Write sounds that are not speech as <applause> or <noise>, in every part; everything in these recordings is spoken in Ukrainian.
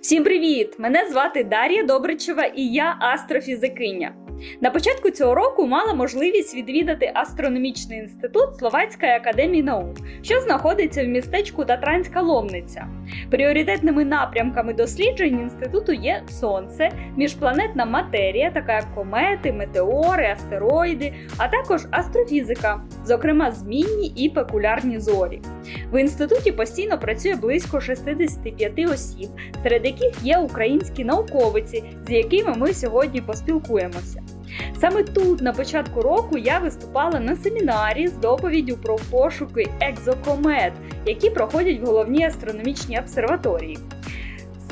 Всім привіт! Мене звати Дар'я Добричева і я астрофізикиня. На початку цього року мала можливість відвідати астрономічний інститут Словацької академії наук, що знаходиться в містечку Татранська Ломниця. Пріоритетними напрямками досліджень інституту є сонце, міжпланетна матерія, така як комети, метеори, астероїди, а також астрофізика, зокрема змінні і пекулярні зорі. В інституті постійно працює близько 65 осіб, серед яких є українські науковиці, з якими ми сьогодні поспілкуємося. Саме тут, на початку року, я виступала на семінарі з доповіддю про пошуки екзокомет, які проходять в головній астрономічній обсерваторії.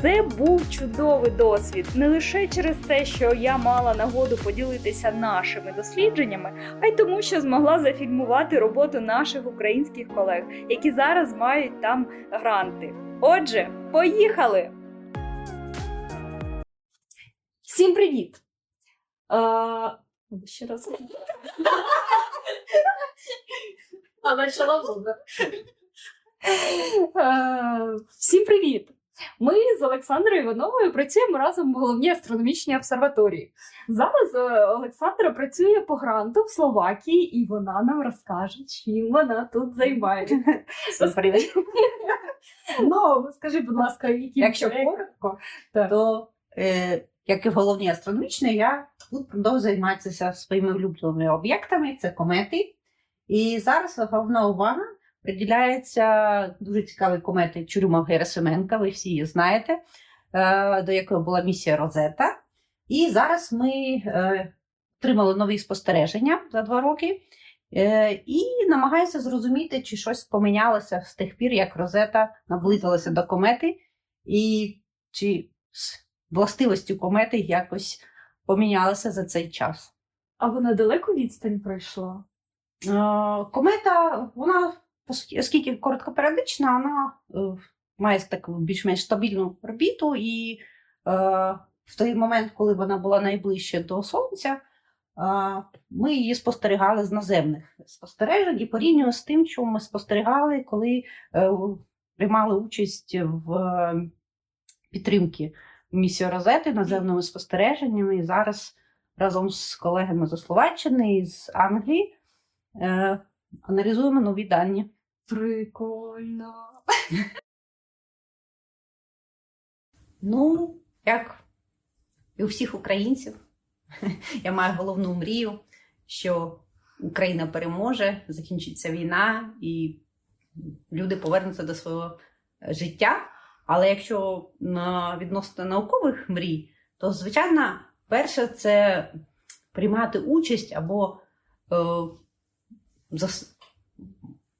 Це був чудовий досвід не лише через те, що я мала нагоду поділитися нашими дослідженнями, а й тому, що змогла зафільмувати роботу наших українських колег, які зараз мають там гранти. Отже, поїхали! Всім привіт! Ще раз. А начала буде. Е, Всім привіт! Ми з Олександрою Івановою працюємо разом в головній астрономічній обсерваторії. Зараз е, Олександра працює по гранту в Словакії, і вона нам розкаже, чим вона тут займається. Ну, скажи, будь ласка, які Якщо коротко, то е, як і в головній астрономічній, я тут продовжую займатися своїми улюбленими об'єктами, це комети. І зараз головна увага приділяється дуже цікавій комети Чурюма Герасименка, ви всі її знаєте, е, до якої була місія Розета. І зараз ми е, отримали нові спостереження за два роки. Е, і намагаюся зрозуміти, чи щось помінялося з тих пір, як Розета наблизилася до комети, і чи властивості комети якось помінялися за цей час. А вона далеку відстань пройшла? Е, комета, вона, оскільки короткоперіодична, вона е, має таку більш-менш стабільну орбіту, і е, в той момент, коли вона була найближче до Сонця, ми її спостерігали з наземних спостережень і порівнюємо з тим, що ми спостерігали, коли приймали участь в е, підтримці місії Розети наземними спостереженнями. І зараз разом з колегами зі Словаччини і з Англії е, аналізуємо нові дані. Прикольно. <laughs> Ну, як і у всіх українців, <laughs> я маю головну мрію, що Україна переможе, закінчиться війна і люди повернуться до свого життя. Але якщо на відносно наукових мрій, то звичайно, перше це приймати участь або е, зас...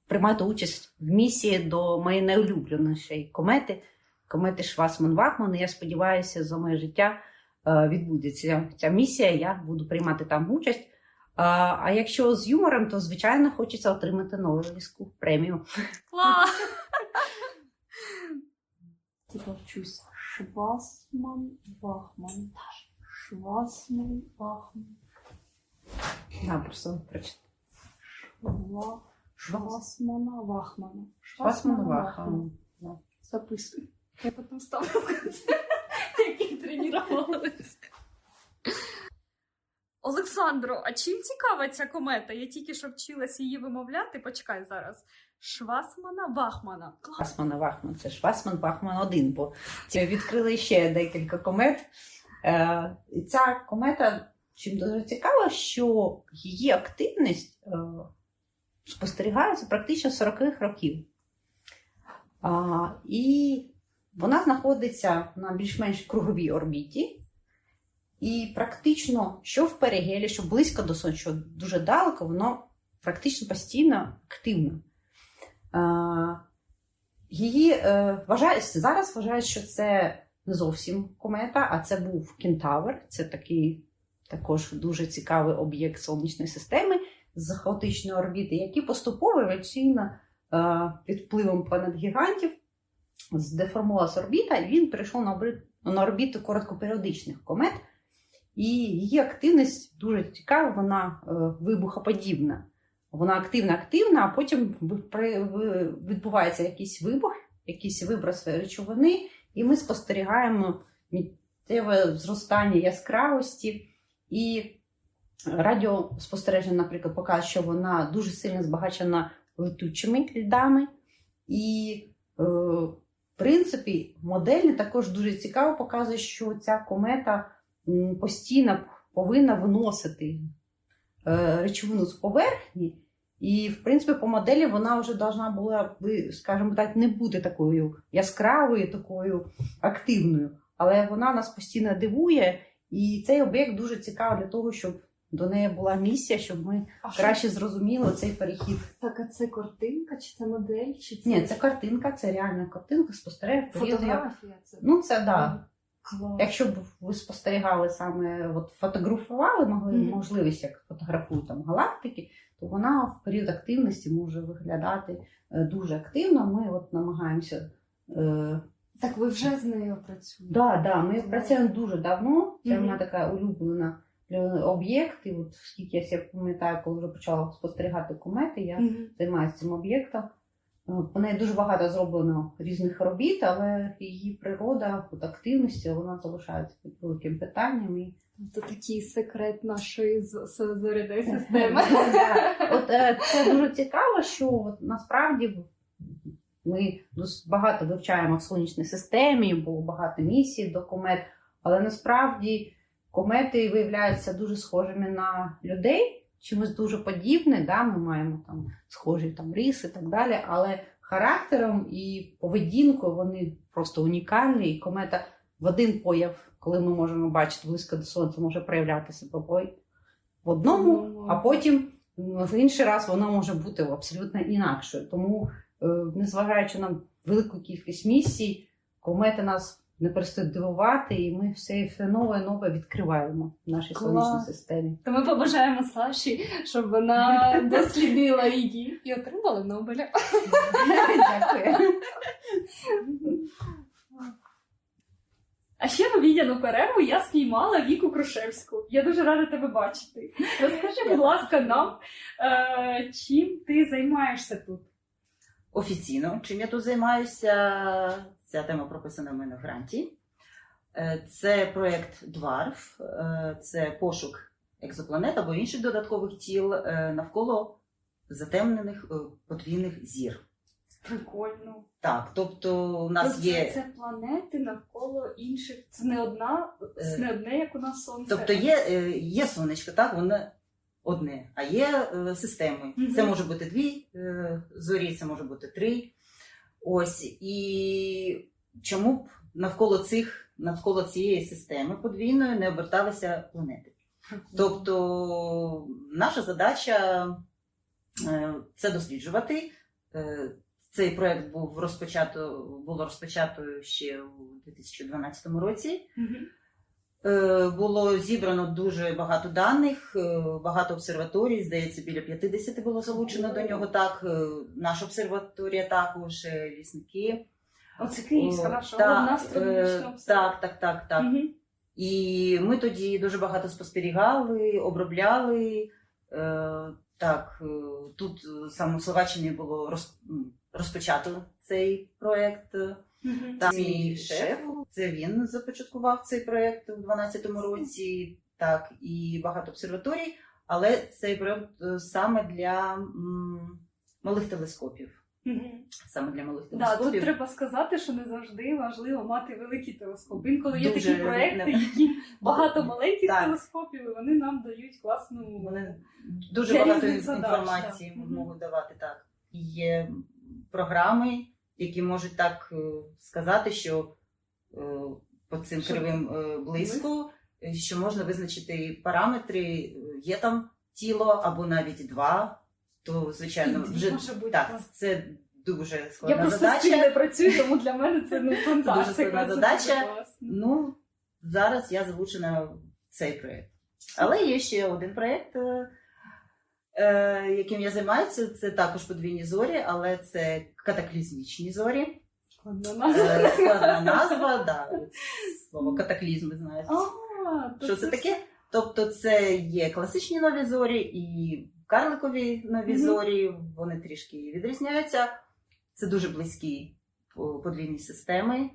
приймати участь в місії до моєї найулюбленішої комети, комети Швасман Вахман. І я сподіваюся, за моє життя е, відбудеться ця місія. Я буду приймати там участь. А, а якщо з юмором, то звичайно хочеться отримати Нобелівську премію. Клас! <laughs> Типа вчусь. Швасман Вахман. Швасман Вахман. Да, просто прочитати. Шва... Швасмана Вахмана. Швасман Вахман. Записывай. Я потом ставлю в конце. Які тренувалися. Олександро, а чим цікава ця комета? Я тільки що вчилася її вимовляти. Почекай зараз. Швасмана Вахмана. Клас. Швасман Вахман. Це Швасман Вахман 1, бо відкрили ще декілька комет. Е, і ця комета чим дуже цікава, що її активність е, спостерігається практично з 40-х років. І вона знаходиться на більш-менш круговій орбіті. І практично, що в перигелі, що близько до Сонця, що дуже далеко, воно практично постійно активно. Її е, вважають, зараз вважають, що це не зовсім комета, а це був Кентавр. Це такий також дуже цікавий об'єкт сонячної системи з хаотичної орбіти, який поступово еволюційно е, під впливом планет гігантів здеформувалася орбіта, і він орбит, на орбіту короткоперіодичних комет. І її активність дуже цікава, вона е, вибухоподібна. Вона активна-активна, а потім відбувається якийсь вибух, якийсь виброс речовини, і ми спостерігаємо миттєве зростання яскравості. І радіоспостереження, наприклад, показує, що вона дуже сильно збагачена летучими льдами. І, е, в принципі, модельне також дуже цікаво показує, що ця комета постійно повинна виносити е, речовину з поверхні. І, в принципі, по моделі вона вже должна була, скажімо так, не бути такою яскравою, такою активною. Але вона нас постійно дивує, і цей об'єкт дуже цікавий для того, щоб до неї була місія, щоб ми А що? краще зрозуміли цей перехід. Так, а це картинка, чи це модель, чи це Ні, це картинка, це реальна картинка, спостереження. фотографія? Це Ну, це так. Да. Клас. Якщо б ви спостерігали саме, от фотографували, могли Мгм. можливість, як фотографують там галактики, то вона в період активності може виглядати е, дуже активно. Ми от намагаємося. Е, Так ви вже з нею працюєте? да, да, ми працюємо дуже давно. Це Мгм. вона така улюблена е, об'єкт. І от скільки я себе пам'ятаю, коли вже почала спостерігати комети, я Мгм. займаюся цим об'єктом. По неї дуже багато зроблено різних робіт, але її природа, от активності, вона залишається під великим питанням. І... Це такий секрет нашої зоряної системи. <laughs> От е, це дуже цікаво, що насправді ми багато вивчаємо в сонячній системі, було багато місій до комет, але насправді комети виявляються дуже схожими на людей, чимось дуже подібне. Да? Ми маємо там схожі там риси і так далі, але характером і поведінкою вони просто унікальні. І комета в один появ, коли ми можемо бачити близько до сонця, може проявляти себе в одному, а потім в інший раз вона може бути абсолютно інакшою. Тому, е, незважаючи на велику кількість місій, комети нас не перестають дивувати, і ми все, все нове нове відкриваємо в нашій Клас. сонячній системі. То ми побажаємо Саші, щоб вона <laughs> дослідила її і отримала Нобеля. <laughs> Дякую. А ще в обідяну перерву я спіймала Віку Крушевську. Я дуже рада тебе бачити. Розкажи, будь ласка, нам, е, чим ти займаєшся тут? Офіційно, чим я тут займаюся, ця тема прописана в мене в гранті. Е, Це проєкт Дварф, е, це пошук екзопланет або інших додаткових тіл е, навколо затемнених подвійних зір. Прикольно. Так, тобто у нас Тобто є. це планети навколо інших. Це не одна, це не одне, як у нас сонце. Тобто є, є сонечко, так, воно одне, а є системи. Мгм. Це може бути дві зорі, це може бути три. Ось. І чому б навколо цих, навколо цієї системи подвійної не оберталися планети? Тобто наша задача е, це досліджувати. Е, Цей проект був розпочато, було розпочато ще у 2012 році. Було зібрано дуже багато даних, е, багато обсерваторій, здається, біля 50 було залучено до нього. Так, е, наша обсерваторія також, е, лісники. Оце Київська наша так, е, Так, так, так, так. Мгм. І ми тоді дуже багато спостерігали, обробляли. Е, Так, е, тут е, саме в Словаччині було роз- розпочато цей проєкт. Там мій шеф, це він започаткував цей проєкт у 2012 році, так, і багато обсерваторій, але цей проєкт е, саме для м, малих телескопів. Мгм. Саме для малих Да, телескопів. тут треба сказати, що не завжди важливо мати великий телескоп. Інколи є Дуже такі проекти, не- які багато маленьких Так. телескопів, і вони нам дають класну. Вони дуже Для багато різних задач, інформації так. Мгм. можуть давати так. Є програми, які можуть так е, сказати, що е, по цим Що? кривим е, близько, що можна визначити параметри, є там тіло або навіть два, то звичайно вже бути, так, це дуже складна цим задача. не працюю, тому для мене це ну <laughs> фантастика. складна це задача. дуже. Ну, зараз я залучена в цей проєкт. Але є ще один проєкт, яким я займаюся. Це також подвійні зорі, але це катаклізмічні зорі. Складна назва. Е, Складна назва, <laughs> да, слово катаклізм, ви знаєте. Що це таке? Тобто, це є класичні нові зорі і карликові нові зорі. Вони трішки відрізняються. Це дуже близькі подвійні системи.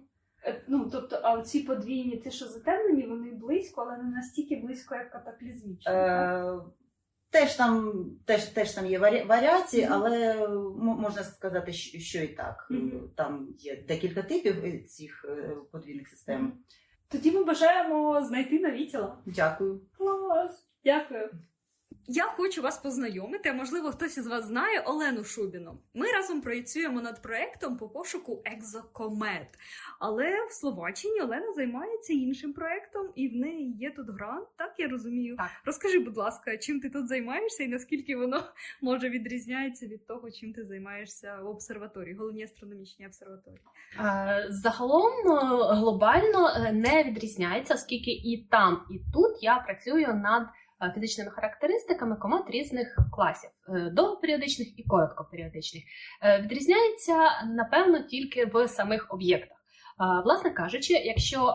Е, Ну, тобто, а ці подвійні, ті, що затемнені, вони близько, але не настільки близько, як катаклізмічні. Е, теж там, теж, теж там є варі- варіації, але можна сказати, що, що і так. Там є декілька типів е, цих е, подвійних систем. Тоді ми бажаємо знайти нові тіла. Дякую. Клас! Дякую. Я хочу вас познайомити, а можливо, хтось із вас знає Олену Шубіну. Ми разом працюємо над проектом по пошуку екзокомет. Але в Словаччині Олена займається іншим проектом, і в неї є тут грант, так я розумію. Так. Розкажи, будь ласка, чим ти тут займаєшся і наскільки воно може відрізняється від того, чим ти займаєшся в обсерваторії, головній астрономічній обсерваторії. Загалом е, глобально е, не відрізняється, оскільки і там, і тут я працюю над фізичними характеристиками комет різних класів е, довгоперіодичних і короткоперіодичних. Е, Відрізняється напевно тільки в самих об'єктах. Е, Власне кажучи, якщо е,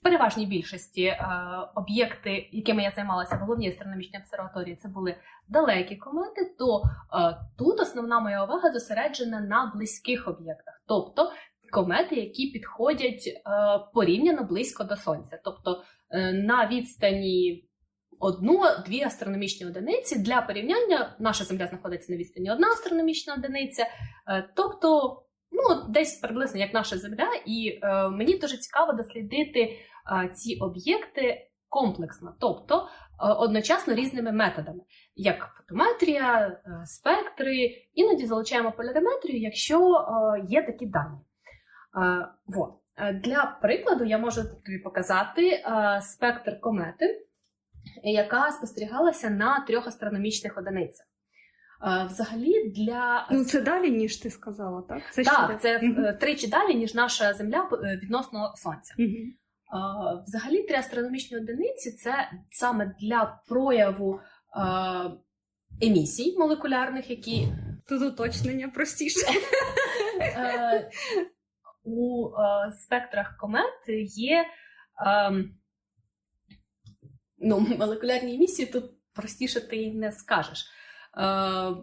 в переважній більшості е, об'єкти, якими я займалася в головній астрономічній обсерваторії, це були далекі комети, то е, тут основна моя увага зосереджена на близьких об'єктах, тобто комети, які підходять е, порівняно близько до сонця, тобто е, на відстані. Одну-дві астрономічні одиниці. Для порівняння наша земля знаходиться на відстані одна астрономічна одиниця, е, тобто ну десь приблизно як наша земля, і е, мені дуже цікаво дослідити е, ці об'єкти комплексно, тобто одночасно різними методами, як фотометрія, спектри, іноді залучаємо поляріметрію, якщо є такі дані. Для прикладу я можу тобі показати спектр комети, яка спостерігалася на трьох астрономічних одиницях. Е, Взагалі для Ну, це далі, ніж ти сказала, так? Це так, це е, тричі далі, ніж наша Земля е, відносно Сонця. Взагалі, три астрономічні одиниці це саме для прояву емісій молекулярних, які Тут уточнення простіше. <laughs> у спектрах комет є е, ну, <laughs> молекулярні емісії, тут простіше ти й не скажеш. Е,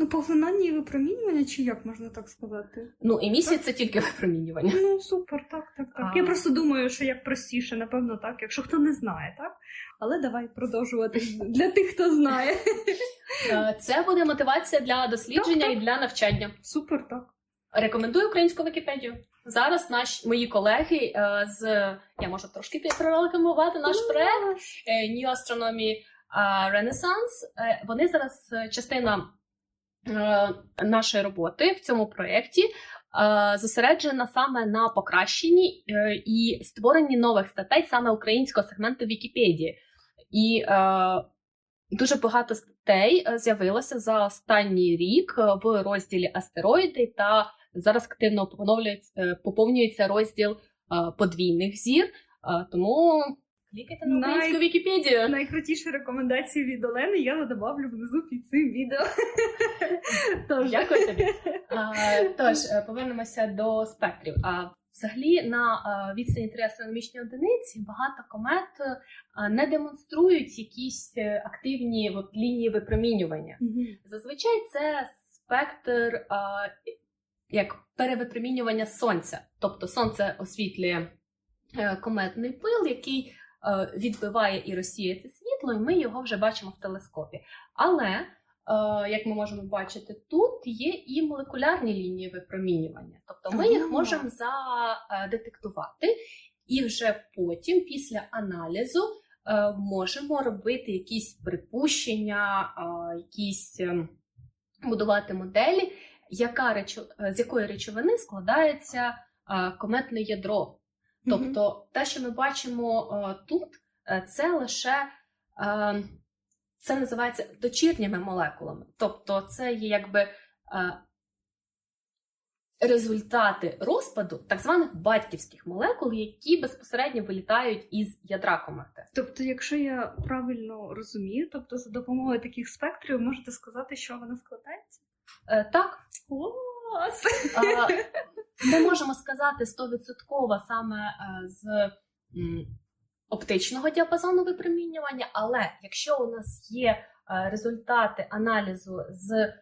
Ну, поглинання і випромінювання, чи як можна так сказати? ну, емісії це тільки випромінювання. Ну, супер, так, так, так. А. Я просто думаю, що як простіше, напевно, так, якщо хто не знає, так? Але давай продовжувати <laughs> для тих, хто знає. Е, Це буде мотивація для дослідження Так, і для навчання. Супер, так. Рекомендую українську Вікіпедію. Зараз наші мої колеги е, з я можу трошки прорекламувати наш проект е, New Astronomy е, Renaissance. Е, Вони зараз е, частина е, нашої роботи в цьому проєкті е, зосереджена саме на покращенні е, і створенні нових статей саме українського сегменту Вікіпедії. І е, дуже багато статей з'явилося за останній рік в розділі астероїди та зараз активно е, поповнюється розділ е, подвійних зір. Е, Тому клікайте на Най- українську Вікіпедію. Найкрутіші рекомендації від Олени я добавлю внизу під цим відео. <laughs> Тож, Дякую тобі. <laughs> А, Тож повернемося до спектрів. А взагалі на відстані 3 астрономічні одиниці багато комет не демонструють якісь активні лінії випромінювання. Зазвичай це спектр як перевипромінювання сонця. Тобто сонце освітлює е, кометний пил, який е, відбиває і розсіє це світло, і ми його вже бачимо в телескопі. Але, е, як ми можемо бачити, тут є і молекулярні лінії випромінювання. Тобто ми їх можемо задетектувати, і вже потім, після аналізу, можемо робити якісь припущення, якісь ем, будувати моделі, яка речо... е, з якої речовини складається кометне ядро. Тобто, те, що ми бачимо е, тут, е, це лише це називається дочірніми молекулами. Тобто, це є якби результати розпаду так званих батьківських молекул, які безпосередньо вилітають із ядра комети. Тобто, якщо я правильно розумію, тобто за допомогою таких спектрів можете сказати, що вона складається? Е, Так, Клас! Е, Ми можемо сказати стовідсотково саме е, з оптичного діапазону випромінювання, але якщо у нас є е, результати аналізу з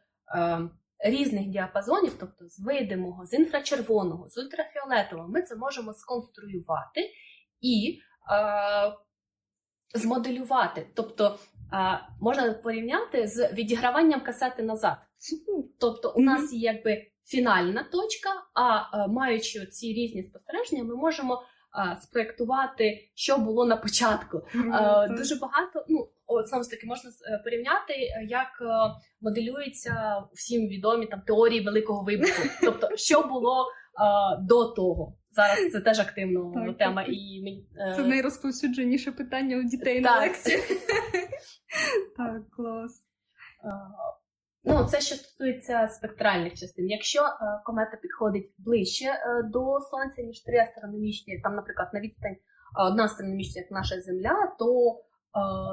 різних діапазонів, тобто з видимого, з інфрачервоного, з ультрафіолетового, ми це можемо сконструювати і е, змоделювати. Тобто е, можна порівняти з відіграванням касети назад. Тобто, у нас є якби фінальна точка, а е, маючи ці різні спостереження, ми можемо е, спроектувати, що було на початку. Е, Дуже багато, ну от знову ж таки, можна порівняти, як моделюються всім відомі там теорії великого вибуху. <laughs> Тобто, що було до того. Зараз це теж активна Так, тема, і е, Це найрозповсюдженіше питання у дітей на Так. лекції. <laughs> Так, клас. Ну, це що стосується спектральних частин. Якщо е, комета підходить ближче е, до сонця, ніж три астрономічні, там, наприклад, на відстань е, одна астрономічна, як наша Земля, то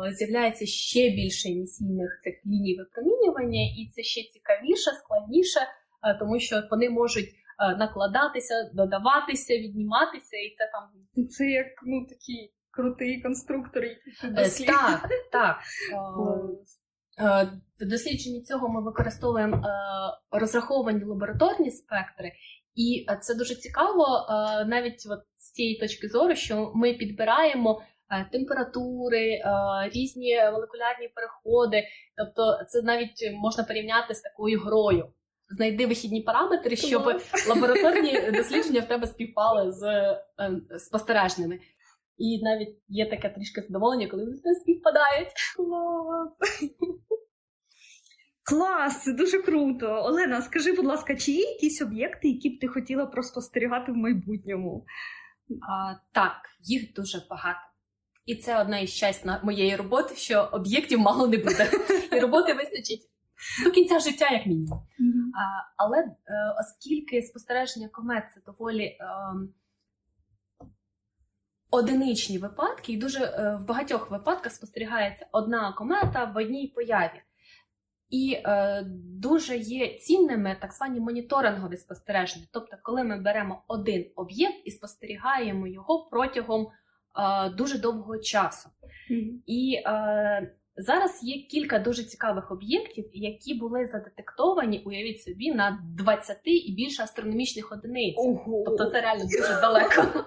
е, з'являється ще більше емісійних цих ліній випромінювання, і це ще цікавіше, складніше, е, тому що вони можуть е, накладатися, додаватися, відніматися, і це там Це як ну такий крутий конструктор, Е. Так, так. <laughs> Е, В дослідженні цього ми використовуємо е, розраховані лабораторні спектри, і е, це дуже цікаво, е, навіть от з цієї точки зору, що ми підбираємо е, температури, е, різні молекулярні переходи. Тобто, це навіть можна порівняти з такою грою. Знайди вихідні параметри, щоб лабораторні дослідження в тебе співпали з е, спостережними. І навіть є таке трішки задоволення, коли вони співпадають. Клас. Це дуже круто. Олена, скажи, будь ласка, чи є якісь об'єкти, які б ти хотіла проспостерігати в майбутньому? А, так, їх дуже багато. І це одна із щасть на моєї роботи, що об'єктів мало не буде. І роботи вистачить до кінця життя, як мінімум. А, але е, оскільки спостереження комет це доволі ем, одиничні випадки, і дуже е, в багатьох випадках спостерігається одна комета в одній появі. І е, дуже є цінними так звані моніторингові спостереження. Тобто, коли ми беремо один об'єкт і спостерігаємо його протягом е, дуже довгого часу. І е, зараз є кілька дуже цікавих об'єктів, які були задетектовані, уявіть собі, на 20 і більше астрономічних одиниць. Ого. Тобто це реально дуже далеко. <laughs>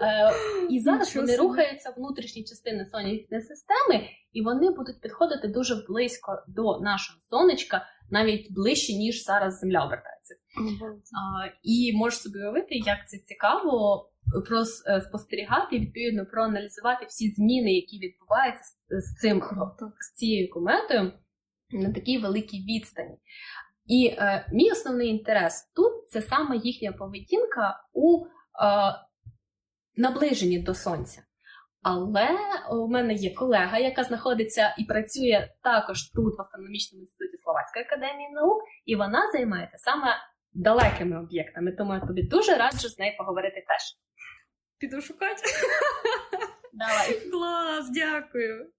Е, і зараз вони рухаються внутрішні частини сонячної системи, і вони будуть підходити дуже близько до нашого сонечка, навіть ближче, ніж зараз Земля обертається. І можеш собі уявити, як це цікаво спостерігати і відповідно проаналізувати всі зміни, які відбуваються з, з цим з цією кометою на такій великій відстані. І е, мій основний інтерес тут це саме їхня поведінка у е, наближенні до сонця. Але у мене є колега, яка знаходиться і працює також тут, в астрономічному інституті Словацької академії наук, і вона займається саме далекими об'єктами. Тому я тобі дуже раджу з нею поговорити теж. Піду шукати. Давай. <laughs> Клас, дякую.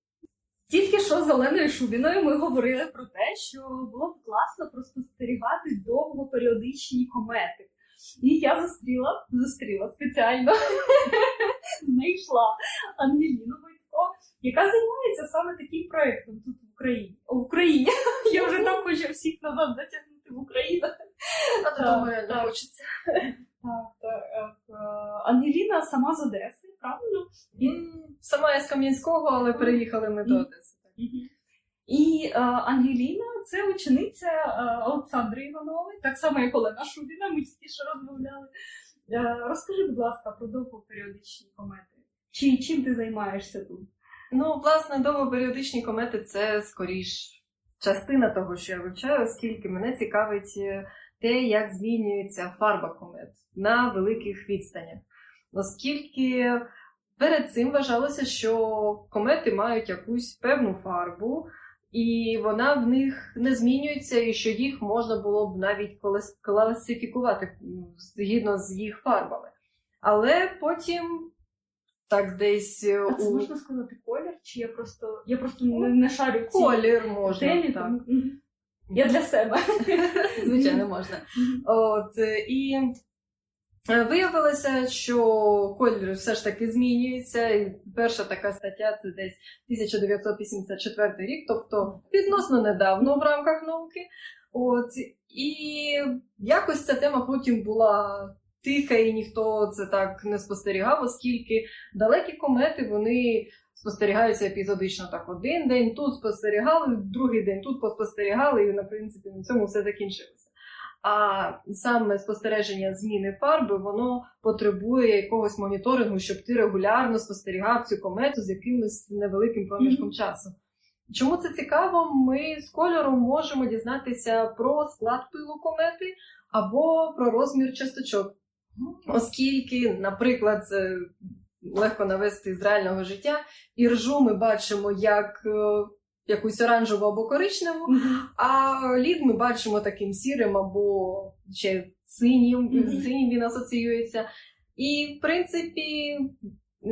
Тільки що з Оленою Шубіною ми говорили про те, що було б класно проспостерігати довгоперіодичні комети. І я зустріла, зустріла спеціально, <laughs> знайшла Ангеліну Войтко, яка займається саме таким проєктом тут в Україні. В Україні. <laughs> Я вже так хочу всіх назад затягнути в Україну. А то, думаю, не хочеться. Так, так, е, Ангеліна сама з Одеси, правильно? І Сама я з Кам'янського, але переїхали ми до Одеси. І е, Ангеліна це учениця е, Олександри Іванової, так само як Олена Шубіна, ми тільки розмовляли. Е, розкажи, будь ласка, про довгоперіодичні комети. Чи чим ти займаєшся тут? Ну, власне, довгоперіодичні комети це скоріш частина того, що я вивчаю, оскільки мене цікавить е, те, як змінюється фарба комет на великих відстанях. Оскільки перед цим вважалося, що комети мають якусь певну фарбу, і вона в них не змінюється, і що їх можна було б навіть класифікувати згідно з їх фарбами. Але потім так десь е, А це у можна сказати колір? Чи я просто я просто не, не шарю колір можна. темі? так. тому-. Я для себе. <laughs> Звичайно, можна. От, е, і е, виявилося, що колір все ж таки змінюється. І перша така стаття це десь 1984 рік, тобто відносно недавно в рамках науки. От, І якось ця тема потім була тиха, і ніхто це так не спостерігав, оскільки далекі комети вони спостерігаються епізодично так один день, тут спостерігали, другий день тут поспостерігали, і на принципі на цьому все закінчилося. А саме спостереження зміни фарби, воно потребує якогось моніторингу, щоб ти регулярно спостерігав цю комету з якимось невеликим проміжком Мгм. часу. Чому це цікаво? Ми з кольором можемо дізнатися про склад пилу комети або про розмір часточок. Оскільки, наприклад, легко навести з реального життя, іржу ми бачимо як е, якусь оранжеву або коричневу, а лід ми бачимо таким сірим або ще синім, Мгм. з синім він асоціюється. І, в принципі,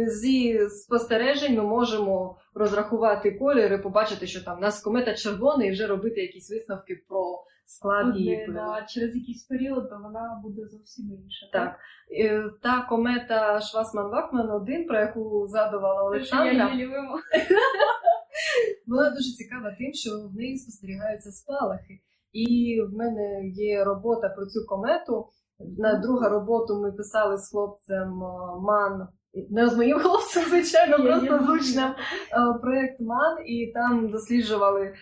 зі спостережень ми можемо розрахувати колір і побачити, що там у нас комета червона, і вже робити якісь висновки про склад її Одне, да, через якийсь період, то вона буде зовсім інша. Так. Е, Та комета Швасман Вакман 1 про яку згадувала Олександра, <laughs> була дуже цікава тим, що в неї спостерігаються спалахи. І в мене є робота про цю комету. На другу роботу ми писали з хлопцем е, Ман. Не з моїм хлопцем, звичайно, просто з учнем. Е, Проект Ман, і там досліджували е,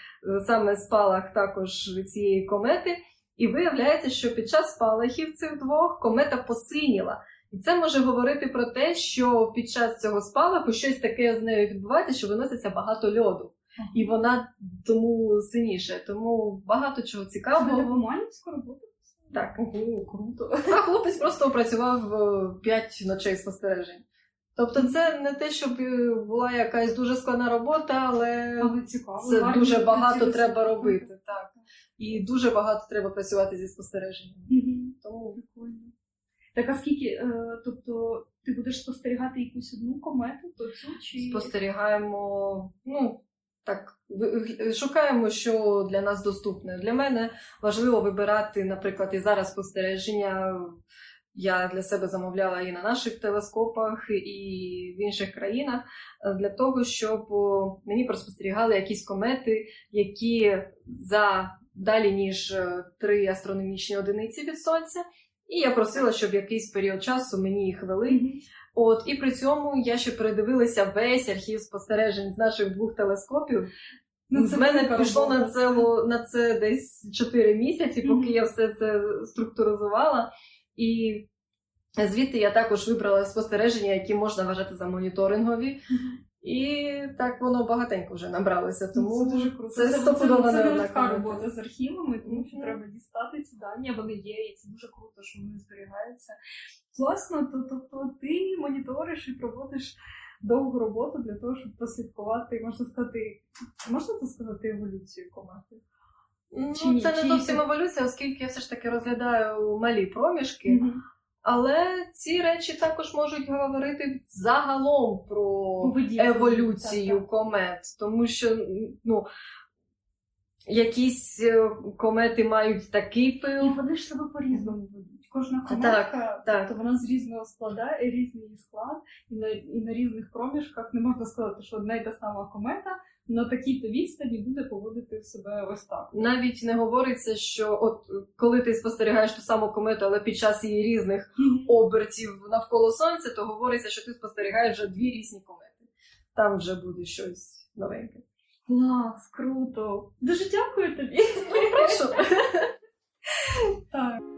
саме спалах також цієї комети. І виявляється, що під час спалахів цих двох комета посиніла. І це може говорити про те, що під час цього спалаху щось таке з нею відбувається, що виноситься багато льоду. І вона тому синіше. Тому багато чого Це цікавого. Новоманівську роботу? Так, круто. А хлопець просто опрацював 5 ночей спостережень. Тобто, це не те, щоб е, була якась дуже складна робота, але Але цікаво. це гарно дуже багато треба робити. Так. І дуже багато треба працювати зі спостереженням. Мгм. Тому Прикольно. Так, а скільки, е, тобто, ти будеш спостерігати якусь одну комету, то цю чи спостерігаємо, ну так, шукаємо, що для нас доступне. Для мене важливо вибирати, наприклад, і зараз спостереження. Я для себе замовляла і на наших телескопах, і в інших країнах е, для того, щоб мені проспостерігали якісь комети, які за далі ніж е, три астрономічні одиниці від сонця. І я просила, щоб якийсь період часу мені їх вели. От і при цьому я ще передивилася весь архів спостережень з наших двох телескопів. Ну, це мене пішло на це, на це десь 4 місяці, поки я все це структуризувала. І звідти я також вибрала спостереження, які можна вважати за моніторингові. І так воно багатенько вже набралося. Тому це дуже круто. це це, стопудово це, це одна легка робота з архівами, тому що Мгм. треба дістати ці дані, вони є, і це дуже круто, що вони зберігаються. Класно, то, тобто ти моніториш і проводиш довгу роботу для того, щоб прослідкувати, можна сказати, можна це сказати, еволюцію комети? Ну, це не зовсім еволюція, оскільки я все ж таки розглядаю малі проміжки. Але ці речі також можуть говорити загалом про Поведінку, еволюцію так, так. комет, тому що ну, якісь е, комети мають такий І пил. вони ж себе по-різному ведуть. Кожна Так, кометка, так. тобто вона з різного склада, і різний склад, і на, і на різних проміжках не можна сказати, що одна й та сама комета на такій-то відстані буде поводити себе ось так. Навіть не говориться, що от коли ти спостерігаєш ту саму комету, але під час її різних обертів навколо сонця, то говориться, що ти спостерігаєш вже дві різні комети. Там вже буде щось новеньке. Клас, круто. Дуже дякую тобі. Прошу. Так.